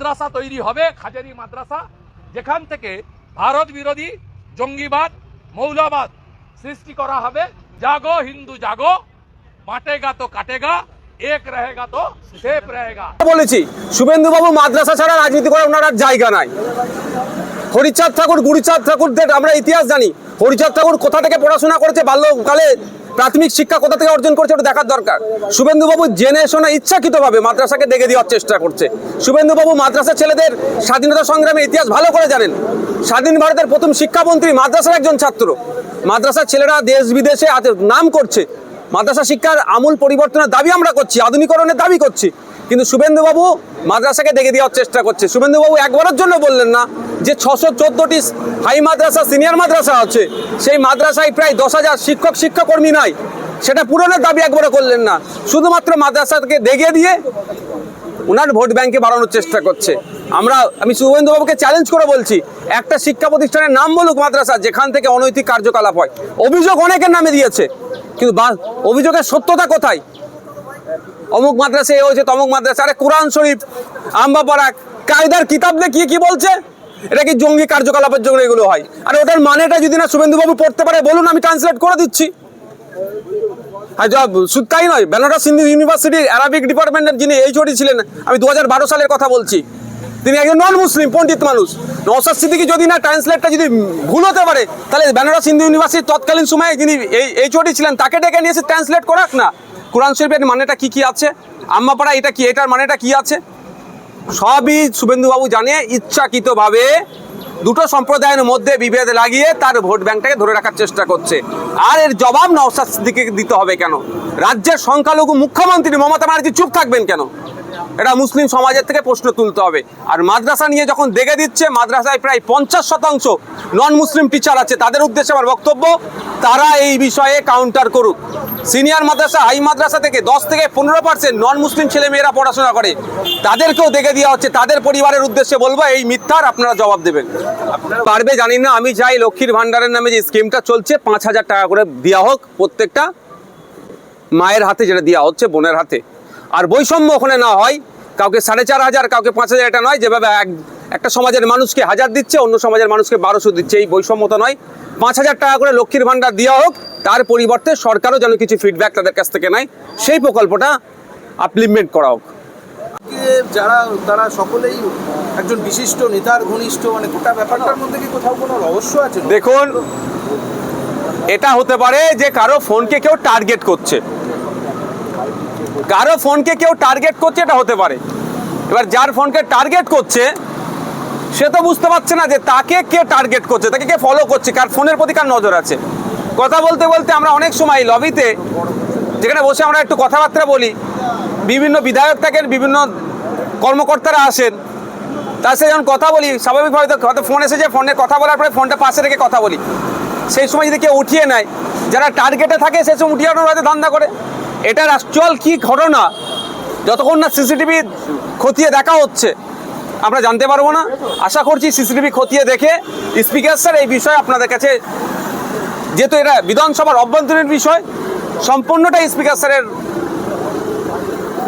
মাদ্রাসা তৈরি হবে, খাজারি মাদ্রাসা, যেখান থেকে ভারত বিরোধী জঙ্গিবাদ, মৌলাবাদ সৃষ্টি করা হবে। জাগো হিন্দু, জাগো বাটেগা তো কাটেগা এক রহেগা তো সেফ রহেগা বলেছি, শুভেন্দুবাবু মাদ্রাসা ছাড়া রাজনীতি করার ওনার জায়গা নাই। হরিচাঁদ ঠাকুর, গুরুচাঁদ ঠাকুরদের আমরা ইতিহাস জানি। হরিচাঁদ ঠাকুর কোথা থেকে পড়াশোনা করেছে? বাল্যকালে প্রাথমিক শিক্ষা কোথা থেকে অর্জন করছে ওটা দেখার দরকার। শুভেন্দুবাবু জেনে শোনা ইচ্ছাকৃতভাবে মাদ্রাসাকে দেখে দেওয়ার চেষ্টা করছে। শুভেন্দুবাবু মাদ্রাসা ছেলেদের স্বাধীনতা সংগ্রামের ইতিহাস ভালো করে জানেন। স্বাধীন ভারতের প্রথম শিক্ষামন্ত্রী মাদ্রাসার একজন ছাত্র। মাদ্রাসার ছেলেরা দেশ বিদেশে নাম করছে। মাদ্রাসা শিক্ষার আমূল পরিবর্তনের দাবি আমরা করছি, আধুনিকরণের দাবি করছি। কিন্তু শুভেন্দুবাবু মাদ্রাসাকে দেখে দেওয়ার চেষ্টা করছে। শুভেন্দুবাবু একবারের জন্য বললেন না যে ছশো চোদ্দটি হাই মাদ্রাসা, সিনিয়র মাদ্রাসা আছে, সেই মাদ্রাসায় প্রায় দশ হাজার শিক্ষক, শিক্ষাকর্মী নাই। সেটা পূরণের দাবি একবারে করলেন না। শুধুমাত্র মাদ্রাসাকে দেখে দিয়ে ওনার ভোট ব্যাংকে বাড়ানোর চেষ্টা করছে। আমরা, আমি শুভেন্দুবাবুকে চ্যালেঞ্জ করে বলছি, একটা শিক্ষা প্রতিষ্ঠানের নাম বলুক মাদ্রাসা, যেখান থেকে অনৈতিক কার্যকলাপ হয়। অভিযোগ অনেকের নামে দিয়েছে, কিন্তু অভিযোগের সত্যতা কোথায়? অমুক মাদ্রাসা এ হয়েছে, তমুক মাদ্রাসা, আরে কোরআন শরীফ, আম্বাপাড়া, কায়দার কিতাব দেখিয়ে কি বলছে? এটা কি জঙ্গি কার্যকলাপের জন্য এগুলো হয়? আর ওটার মানেটা যদি না শুভেন্দুবাবু পড়তে পারে, বলুন, আমি ট্রান্সলেট করে দিচ্ছি। আর শুধু তাই নয়, বেনারস হিন্দু ইউনিভার্সিটির অ্যারাবিক ডিপার্টমেন্টের যিনি এইচওডি ছিলেন, আমি দুহাজার বারো সালের কথা বলছি। তিনি একজন নন মুসলিম পণ্ডিত মানুষ। নওসাদ সিদ্দিকি যদি না ট্রান্সলেটটা যদি ভুল হতে পারে, তাহলে বেনারস হিন্দু ইউনিভার্সিটির তৎকালীন সময়ে যিনি এই এইচওডি ছিলেন, তাকে ডেকে নিয়ে এসে ট্রান্সলেট করাক না। কোরআন শরীফের মানেটা কি কি আছে? আম্মাপাড়া, এটা কি, এটার মানেটা কি আছে? সবই শুভেন্দুবাবু জানে, ইচ্ছাকৃতভাবে দুটো সম্প্রদায়ের মধ্যে বিভেদ লাগিয়ে তার ভোট ব্যাংকটাকে ধরে রাখার চেষ্টা করছে। আর এর জবাব নওসাদ সিদ্দিকে দিতে হবে কেন? রাজ্যের সংখ্যালঘু মুখ্যমন্ত্রী মমতা ব্যানার্জি চুপ থাকবেন কেন? এটা মুসলিম সমাজের থেকে প্রশ্ন তুলতে হবে। আর মাদ্রাসা নিয়ে যখন দেখে দিচ্ছে, মাদ্রাসায় প্রায় পঞ্চাশ শতাংশ নন মুসলিম টিচার আছে। তাদের উদ্দেশ্যে আমার বক্তব্য, তারা এই বিষয়ে কাউন্টার করুক। সিনিয়র মাদ্রাসা হাই মাদ্রাসা থেকে দশ থেকে পনেরো পার্সেন্ট নন মুসলিম ছেলে মেয়েরা পড়াশোনা করে। তাদেরকেও দেখে দেওয়া হচ্ছে। তাদের পরিবারের উদ্দেশ্যে বলব, এই মিথ্যার আপনারা জবাব দেবেন। পারবে জানি না, আমি চাই লক্ষ্মীর ভান্ডারের নামে যে স্কিমটা চলছে, পাঁচ হাজার টাকা করে দেওয়া হোক প্রত্যেকটা মায়ের হাতে, যেটা দেওয়া হচ্ছে বোনের হাতে। আর বৈষম্য ওখানে না হয় কাউকে সাড়ে চার হাজার কাউকে পাঁচ হাজার এটা নয় যেভাবে এক একটা সমাজের মানুষকে হাজার দিচ্ছে অন্য সমাজের মানুষকে বারোশো দিচ্ছে এই বৈষম্যতা নয়। পাঁচ হাজার টাকা করে লক্ষ্মীর ভাণ্ডার দেওয়া হোক তার পরিবর্তে সরকারও যেন কিছু ফিডব্যাক তাদের কাছ থেকে নেয় সেই প্রকল্পটা আপলিমেন্ট করা হোক। যারা তারা সকলেই একজন বিশিষ্ট নেতার ঘনিষ্ঠ মানে গোটা ব্যাপারটার মধ্যে কি কোথাও কোনো রহস্য আছে? দেখুন এটা হতে পারে যে কারও ফোনকে কেউ টার্গেট করছে। কারও ফোনকে কেউ টার্গেট করছে এটা হতে পারে। এবার যার ফোনকে টার্গেট করছে, সে তো বুঝতে পারছে না যে তাকে কে টার্গেট করছে, তাকে কে ফলো করছে, কার ফোনের প্রতি কার নজর আছে। কথা বলতে বলতে আমরা অনেক সময় লবিতে যেখানে বসে আমরা একটু কথাবার্তা বলি, বিভিন্ন বিধায়ক থাকেন, বিভিন্ন কর্মকর্তারা আসেন, তার সাথে যখন কথা বলি, স্বাভাবিকভাবে তো হয়তো ফোন এসেছে ফোনে কথা বলার পরে ফোনটা পাশে রেখে কথা বলি। সেই সময় যদি কেউ উঠিয়ে নেয়, যারা টার্গেটে থাকে, সে সময় উঠিয়ে হয়তো ধান্দা করে। এটার অ্যাকচুয়াল কী ঘটনা? যতক্ষণ না সিসিটিভি খতিয়ে দেখা হচ্ছে আমরা জানতে পারব না। আশা করছি সিসিটিভি খতিয়ে দেখে স্পিকার স্যার এই বিষয়ে আপনাদের কাছে যেহেতু এটা বিধানসভার অভ্যন্তরীণ বিষয় সম্পূর্ণটাই স্পিকার স্যারের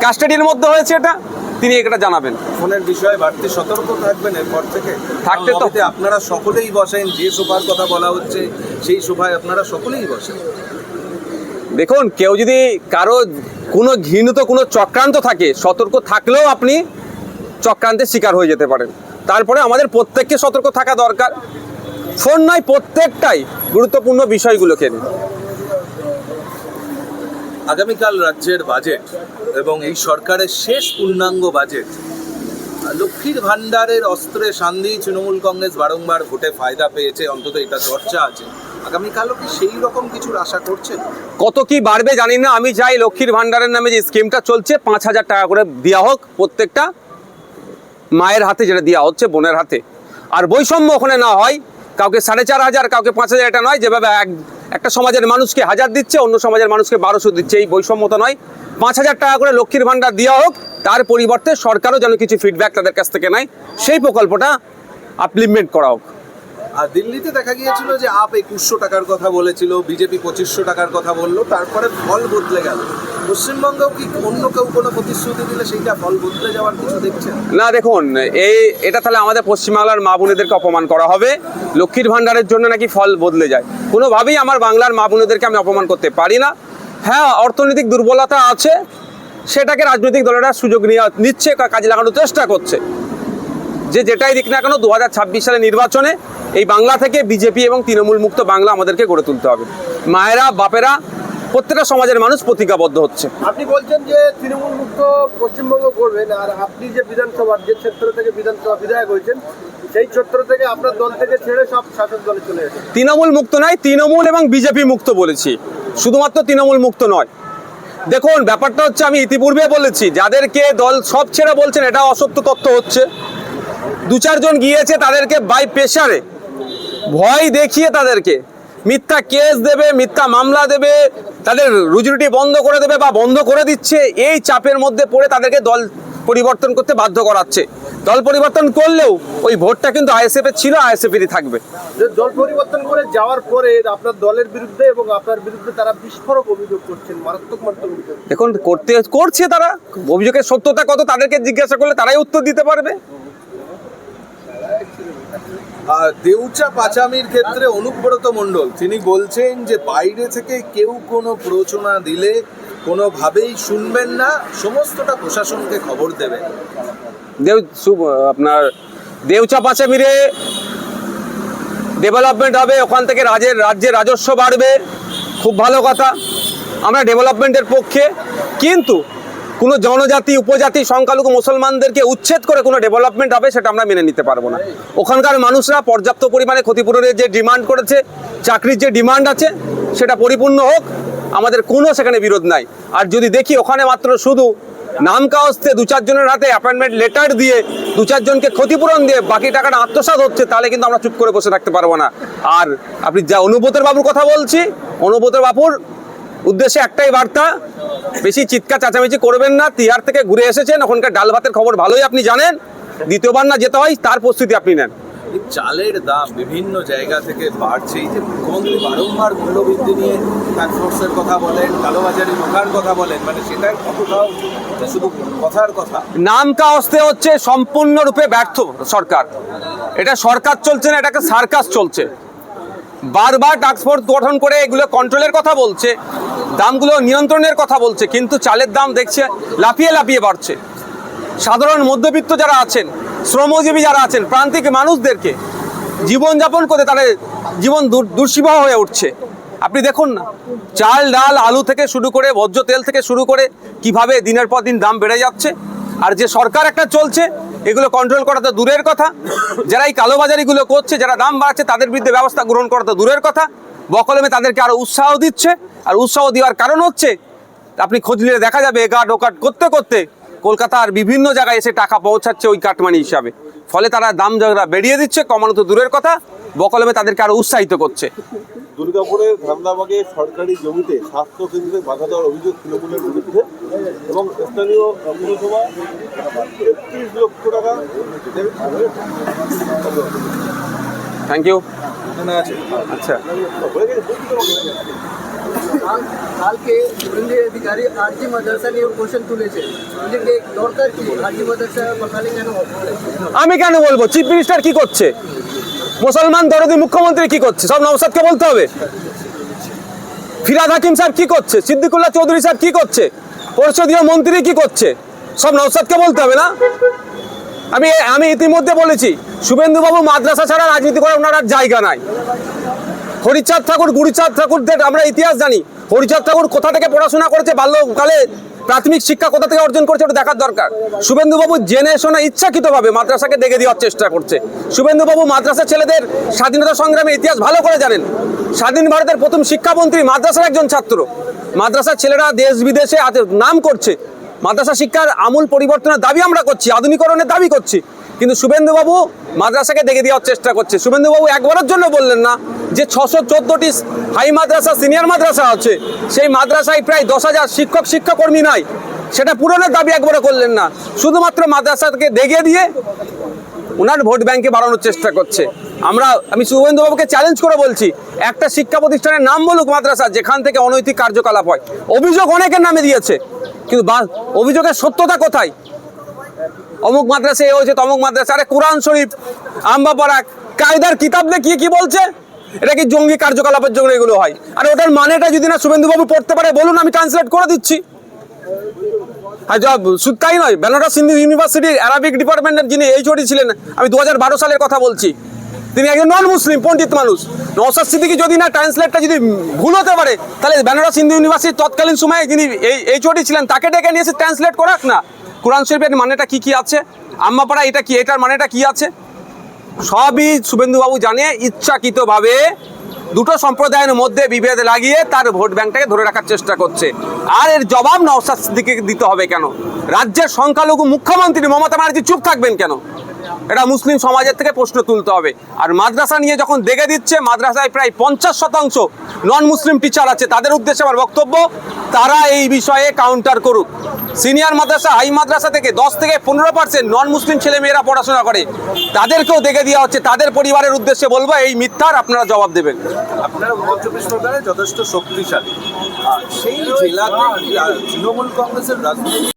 কাস্টাডির মধ্যে হয়েছে এটা। তিনি এটা জানাবেন। ফোনের বিষয়ে বাড়তি সতর্ক থাকবেন এরপর থেকে। থাকতে তো- আপনারা সকলেই বসেন যে সোফার কথা বলা হচ্ছে সেই সোফায় আপনারা সকলেই বসেন। দেখুন, কেউ যদি কারও কোনো ঘৃণিত, কোনো চক্রান্ত থাকে, সতর্ক থাকলেও আপনি চক্রান্তের শিকার হয়ে যেতে পারেন। তারপরে আমাদের প্রত্যেককে সতর্ক থাকা দরকার। ফোন নয় প্রত্যেকটাই গুরুত্বপূর্ণ বিষয়গুলোকে। আগামীকাল রাজ্যের বাজেট এবং এই সরকারের শেষ পূর্ণাঙ্গ বাজেট, লক্ষ্মীর ভাণ্ডারের অস্ত্রে সান্দি তৃণমূল কংগ্রেস বারংবার ভোটে ফায়দা পেয়েছে, অন্তত এটা চর্চা আছে। আগামীকালও কি সেই রকম কিছুর আশা করছেন? কত কি বাড়বে জানি না। আমি চাই লক্ষ্মীর ভাণ্ডারের নামে যে স্কিমটা চলছে, পাঁচ হাজার টাকা করে দেওয়া হোক প্রত্যেকটা মায়ের হাতে যেটা দেওয়া হচ্ছে, বোনের হাতে। আর বৈষম্য ওখানে না হয়, কাউকে সাড়ে চার হাজার, কাউকে পাঁচ হাজার, এটা নয়। যেভাবে এক একটা সমাজের মানুষকে হাজার দিচ্ছে, অন্য সমাজের মানুষকে বারোশো দিচ্ছে। এই বৈষম্যতা নয়। পাঁচ হাজার টাকা করে লক্ষ্মীর ভাণ্ডার দেওয়া হোক, তার পরিবর্তে সরকারও যেন কিছু ফিডব্যাক তাদের কাছ থেকে নেয়। সেই প্রকল্পটা আপলিমেন্ট করা হোক। আর দিল্লিতে দেখা গিয়েছিল যে আপ একুশশো টাকার কথা বলেছিল, বিজেপি পঁচিশশো টাকার কথা বলল, তারপরে ফল বদলে গেল। পশ্চিমবঙ্গেও কি অন্য কেউ কোনো প্রতিশ্রুতি দিলে সেইটা ফল বদলে যাওয়ার কিছু দেখছেন? না, দেখুন, এই, এটা তাহলে আমাদের পশ্চিমবাংলার মা বোনেদেরকে অপমান করা হবে। লক্ষ্মীর ভাণ্ডারের জন্য নাকি ফল বদলে যায়। কোনোভাবেই আমার বাংলার মা বোনেদেরকে আমি অপমান করতে পারি না। হ্যাঁ অর্থনৈতিক দুর্বলতা আছে, সেটাকে রাজনৈতিক দলেরা সুযোগ নিয়ে নিচ্ছে কাজে লাগানোর চেষ্টা করছে। যে যেটাই দিক না কেন, দু হাজার ছাব্বিশ সালে নির্বাচনে এই বাংলা থেকে বিজেপি এবং তৃণমূল মুক্ত বাংলা আমাদেরকে গড়ে তুলতে হবে। মায়েরা বাপেরা প্রত্যেকটা সমাজের মানুষ প্রতিজ্ঞাবদ্ধ হচ্ছে। আপনি বলছেন যে তৃণমূল মুক্ত পশ্চিমবঙ্গ করবেন আর আপনি যে বিধানসভার যে ক্ষেত্র থেকে বিধানসভা বিধায়ক হয়েছেন সেই ক্ষেত্র থেকে আপনার দল থেকে ছেড়ে সব শাসক দলে চলে গেছেন তৃণমূল মুক্ত নয় তৃণমূল এবং বিজেপি মুক্ত বলেছি। শুধুমাত্র তৃণমূল মুক্ত নয়। দেখুন ব্যাপারটা হচ্ছে আমি ইতিপূর্বে বলেছি যাদেরকে দল সব ছেড়ে বলছেন এটা অসত্য তথ্য হচ্ছে। দু চারজন গিয়েছে তাদেরকে বাই প্রেশারে ভয় দেখিয়ে তাদেরকে। মিথ্যা কেস দেবে মিথ্যা মামলা দেবে তাদের রুজিরুটি বন্ধ করে দেবে বা বন্ধ করে দিচ্ছে এই চাপের মধ্যে পড়ে তাদেরকে দল পরিবর্তন করতে বাধ্য করাচ্ছে। দল পরিবর্তন করলেও ওই ভোটটা কিন্তু আইএসএফ এর ছিল আইএসএফ এরই থাকবে। দল পরিবর্তন করে যাওয়ার পরে আপনার দলের বিরুদ্ধে এবং আপনার বিরুদ্ধে তারা বিস্ফোরক অভিযোগ করছেন মারাত্মক মারাত্মক দেখুন করতে করছে তারা অভিযোগের সত্যতা কত তাদেরকে জিজ্ঞাসা করলে তারাই উত্তর দিতে পারবে। দেউচা পাচামির ক্ষেত্রে অনুব্রত মণ্ডল, তিনি বলছেন যে বাইরে থেকে কেউ কোনো প্ররোচনা দিলে কোনোভাবেই শুনবেন না, সমস্তটা প্রশাসনকে খবর দেবেন। দেউ আপনার দেউচা পাচামিরে ডেভেলপমেন্ট হবে, ওখান থেকে রাজের রাজ্যে রাজস্ব বাড়বে, খুব ভালো কথা। আমরা ডেভেলপমেন্টের পক্ষে, কিন্তু কোনো জনজাতি, উপজাতি, সংখ্যালঘু মুসলমানদেরকে উচ্ছেদ করে কোনো ডেভেলপমেন্ট হবে সেটা আমরা মেনে নিতে পারব না। ওখানকার মানুষরা পর্যাপ্ত পরিমাণে ক্ষতিপূরণের যে ডিমান্ড করেছে, চাকরির যে ডিমান্ড আছে, সেটা পরিপূর্ণ হোক, আমাদের কোনো সেখানে বিরোধ নাই। আর যদি দেখি ওখানে মাত্র শুধু নাম কাওয়াজতে দু চারজনের হাতে অ্যাপয়েন্টমেন্ট লেটার দিয়ে দু চারজনকে ক্ষতিপূরণ দিয়ে বাকি টাকাটা আত্মসাৎ হচ্ছে, তাহলে কিন্তু আমরা চুপ করে বসে থাকতে পারব না। আর আপনি যা অনুব্রতের বাবুর কথা বলছি, অনুব্রতের বাবুর উদ্দেশ্যে একটাই বার্তা বেশি চিৎকার চেঁচামেচি করবেন না তিহার থেকে ঘুরে এসেছেন ওখানকার ডাল ভাতের খবর ভালোই আপনি জানেন দ্বিতীয়বার না যেতে হয় তার প্রস্তুতি আপনি নেন। চালের দাম বিভিন্ন জায়গা থেকে বাড়ছে এই যে মুখ্যমন্ত্রী বারংবার মূল্যবৃদ্ধি নিয়ে ট্রান্সফোর্সের কথা বলেন কালোবাজারি রোখার কথা বলেন মানে সেটার কতটাও শুধু কথার কথা। নাম কাওয়াজতে হচ্ছে সম্পূর্ণরূপে ব্যর্থ সরকার। এটা সরকার চলছে না এটাকে সার্কাস চলছে। বারবার টাস্কফোর্স গঠন করে এগুলো কন্ট্রোলের কথা বলছে, দামগুলো নিয়ন্ত্রণের কথা বলছে, কিন্তু চালের দাম দেখছে লাফিয়ে লাফিয়ে বাড়ছে। সাধারণ মধ্যবিত্ত যারা আছেন, শ্রমজীবী যারা আছেন, প্রান্তিক মানুষদেরকে জীবনযাপন করে তাদের জীবন দূর- দুঃসিবাহ হয়ে উঠছে। আপনি দেখুন না, চাল, ডাল, আলু থেকে শুরু করে ভোজ্য তেল থেকে শুরু করে কীভাবে দিনের পর দিন দাম বেড়ে যাচ্ছে, আর যে সরকার একটা চলছে এগুলো কন্ট্রোল করা তো দূরের কথা। যারা এই কালোবাজারিগুলো করছে, যারা দাম বাড়াচ্ছে, তাদের বিরুদ্ধে ব্যবস্থা গ্রহণ করা তো দূরের কথা। বকলমে তাদেরকে আরও উৎসাহ দিচ্ছে। আর উৎসাহ দেওয়ার কারণ হচ্ছে, আপনি খোঁজ নিলে দেখা যাবে এগাট ওকাট করতে করতে কলকাতার বিভিন্ন জায়গায় এসে টাকা পৌঁছাচ্ছে ওই কাটমানি হিসাবে। ফলে তারা দাম যারা বেরিয়ে দিচ্ছে, কমানো তো দূরের কথা। বকলমে তাদেরকে আরও উৎসাহিত করছে। দুর্গাপুরের ধান্দাবাগে সরকারি জমিতে স্বাস্থ্য কেন্দ্রে বাধা দেওয়ার অভিযোগ তৃণমূলের বিরুদ্ধে এবং স্থানীয় পুরসভা একত্রিশ লক্ষ টাকা থ্যাংক ইউ আচ্ছা। কালকে অধিকারী আরজি মাদ্রাসা নিয়ে কোশ্চেন তুলেছে। দরকার কি? আরজি মাদ্রাসা কেন আমি কেন বলব? চিফ মিনিস্টার কি করছে? মুসলমান দরদি মুখ্যমন্ত্রী কি করছে? সব নওসাদকে বলতে হবে। ফিরাদ হাকিম সাহেব কি করছে? সিদ্দিকুল্লাহ চৌধুরী সাহেব কি করছে? পরিষদীয় মন্ত্রী কি করছে? সব নওসাদকে বলতে হবে না? আমি আমি ইতিমধ্যে বলেছি, শুভেন্দুবাবু মাদ্রাসা ছাড়া রাজনীতি করার ওনার আর জায়গা নাই। হরিচাঁদ ঠাকুর, গুরুচাঁদ ঠাকুরদের আমরা ইতিহাস জানি। হরিচাঁদ ঠাকুর কোথা থেকে পড়াশোনা করেছে? বাল্যকালে প্রাথমিক শিক্ষা কোথা থেকে অর্জন করছে ওটা দেখার দরকার। শুভেন্দুবাবু জেনে শোনা ইচ্ছাকৃতভাবে মাদ্রাসাকে দেখে দেওয়ার চেষ্টা করছে। শুভেন্দুবাবু মাদ্রাসা ছেলেদের স্বাধীনতা সংগ্রামের ইতিহাস ভালো করে জানেন। স্বাধীন ভারতের প্রথম শিক্ষামন্ত্রী মাদ্রাসার একজন ছাত্র। মাদ্রাসার ছেলেরা দেশ বিদেশে নাম করছে। মাদ্রাসা শিক্ষার আমূল পরিবর্তনের দাবি আমরা করছি, আধুনিকরণের দাবি করছি। কিন্তু শুভেন্দুবাবু মাদ্রাসাকে দেখে দেওয়ার চেষ্টা করছে। শুভেন্দুবাবু একবারের জন্য বললেন না যে ছশো চোদ্দটি হাই মাদ্রাসা, সিনিয়র মাদ্রাসা আছে, সেই মাদ্রাসায় প্রায় দশ হাজার শিক্ষক, শিক্ষাকর্মী নাই। সেটা পূরণের দাবি একবারে করলেন না। শুধুমাত্র মাদ্রাসাকে দেখিয়ে দিয়ে ওনার ভোট ব্যাংকে বাড়ানোর চেষ্টা করছে। আমরা, আমি শুভেন্দুবাবুকে চ্যালেঞ্জ করে বলছি, একটা শিক্ষা প্রতিষ্ঠানের নাম বলুক মাদ্রাসা, যেখান থেকে অনৈতিক কার্যকলাপ হয়। অভিযোগ অনেকের নামে দিয়েছে, কিন্তু অভিযোগের সত্যতা কোথায়? অমুক মাদ্রাসা এ হয়েছে, তমুক মাদ্রাসা, আরে কোরআন শরীফ, আম্বাপাড়া, কায়দার কিতাব দেখিয়ে কি বলছে? এটা কি জঙ্গি কার্যকলাপের জন্য এগুলো হয়? আর ওটার মানেটা যদি না শুভেন্দুবাবু পড়তে পারে, বলুন, আমি ট্রান্সলেট করে দিচ্ছি। আর শুধু তাই নয়, বেনারস হিন্দু ইউনিভার্সিটির অ্যারাবিক ডিপার্টমেন্টের যিনি এইচওডি ছিলেন, আমি দু হাজার বারো সালের কথা বলছি। তিনি একজন নন মুসলিম পণ্ডিত মানুষ। নওসাদ সিদ্দিকি যদি না ট্রান্সলেটটা যদি ভুল হতে পারে, তাহলে বেনারস হিন্দু ইউনিভার্সিটির তৎকালীন সময়ে যিনি এই এইচওডি ছিলেন, তাকে ডেকে নিয়ে এসে ট্রান্সলেট করাক না। কোরআন শরীফের মানেটা কি কি আছে? আম্মাপাড়া, এটা কি, এটার মানেটা কি আছে? সবই শুভেন্দুবাবু জানে, ইচ্ছাকৃতভাবে দুটো সম্প্রদায়ের মধ্যে বিভেদ লাগিয়ে তার ভোট ব্যাংকটাকে ধরে রাখার চেষ্টা করছে। আর এর জবাব নওসাদ দিকে দিতে হবে কেন? রাজ্যের সংখ্যালঘু মুখ্যমন্ত্রী মমতা ব্যানার্জি চুপ থাকবেন কেন? এটা মুসলিম সমাজের থেকে প্রশ্ন তুলতে হবে। আর মাদ্রাসা নিয়ে যখন দেখে দিচ্ছে, মাদ্রাসায় প্রায় পঞ্চাশ শতাংশ নন মুসলিম টিচার আছে। তাদের উদ্দেশ্যে আমার বক্তব্য, তারা এই বিষয়ে কাউন্টার করুক। সিনিয়র মাদ্রাসা হাই মাদ্রাসা থেকে দশ থেকে পনেরো পার্সেন্ট নন মুসলিম ছেলেমেয়েরা পড়াশোনা করে। তাদেরকেও দেখে দেওয়া হচ্ছে। তাদের পরিবারের উদ্দেশ্যে বলব, এই মিথ্যার আপনারা জবাব দেবেন। আপনারা যথেষ্ট শক্তিশালী। সেই জেলাতে তৃণমূল কংগ্রেসের রাজনীতি